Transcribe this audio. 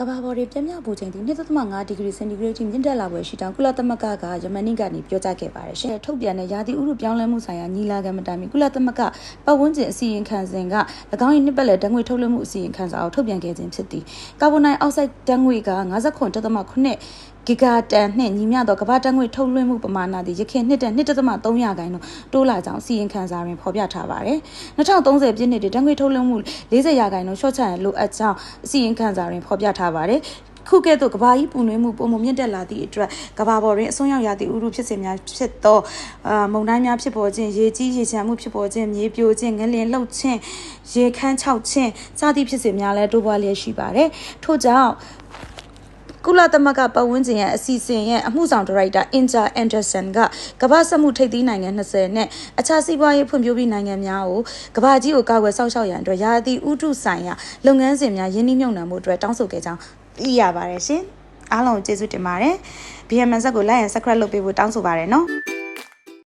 ကဘာပေါ်တွေပြင်းပြပူချိန်ဒီ2.5ဒီဂရီစင်တီဂရိတ်ထိမြင့်တက်လာပွဲရှိတောင်ကုလသမဂ္ဂကယမန်နိကနေပြောကြားခဲ့ပါတယ်ရှင်ထုတ်ပြန်တဲ့ရာသီဥတုပြောင်းလဲမှုဆိုင်ရာညီလာခံမတိုင်မီကုလသမဂ္ဂပတ်ဝန်းကျင်အစီရင်ခံစဉ်က၎င်း၏နှစ်ပတ်လည်ဓာတ်ငွေထုတ်လွှင့်မှုအစီရင်ခံစာကိုထုတ်ပြန်ခဲ့ခြင်းဖြစ်သည်ကာဗွန်ဒိုင်အောက်ဆိုက်ဓာတ်ငွေက59.8 ဂီဂါတန်နှင့်ညီမျှသောကမ္ဘာတန်ငွေထုတ်လွှင့်မှုပမာဏသည်ရခိုင်နှစ်တန်1.3ရာခိုင်နှုန်းတိုးလာကြောင်းအစီရင်ခံစာတွင်ဖော်ပြထားပါတယ်။2030ပြည့်နှစ်တွင်တန်ငွေထုတ်လွှင့်မှု40ရာခိုင်နှုန်းလျှော့ချရန်လိုအပ်ကြောင်းအစီရင်ခံစာတွင်ဖော်ပြထားပါတယ်။ခုကဲ့သို့ကဘာကြီးပူနွေးမှုပုံမမြင့်တက်လာသည့်အတွက်ကဘာပေါ်တွင်အစွန်းရောက်ရာသည့်ဥရုဖြစ်စဉ်များဖြစ်သောအာမုန်တိုင်းများဖြစ်ပေါ်ခြင်းရေကြီးရေချမ်းမှုဖြစ်ပေါ်ခြင်းမြေပြိုခြင်းငလင်လှုပ်ခြင်းရေခမ်းခြောက်ခြင်းစသည့်ဖြစ်စဉ်များလည်းတိုးပွားလျက်ရှိပါတယ်ထို့ကြောင့် ကုလသမဂ္ဂပတ်ဝန်းကျင်ရဲ့အစီအစဉ်ရဲ့အမှုဆောင်ဒါရိုက်တာအင်ဂျာအန်ဒါဆန်ကကမ္ဘာစမှုထိပ်သီးနိုင်ငံ20နဲ့အခြားစီးပွားရေးဖွံ့ဖြိုးပြီးနိုင်ငံများကိုကမ္ဘာကြီးကိုကာကွယ်စောင့်ရှောက်ရန်အတွက်ယာတိဥတုဆိုင်ရာလုပ်ငန်းစဉ်များယင်းနှိမ့်မြုံနှံမှုအတွက်တောင်းဆိုခဲ့ကြောင်းသိရပါတယ်ရှင်အားလုံးကျေးဇူးတင်ပါတယ် BMS ကို like and subscribe လုပ်ပေးဖို့တောင်းဆိုပါတယ်နော်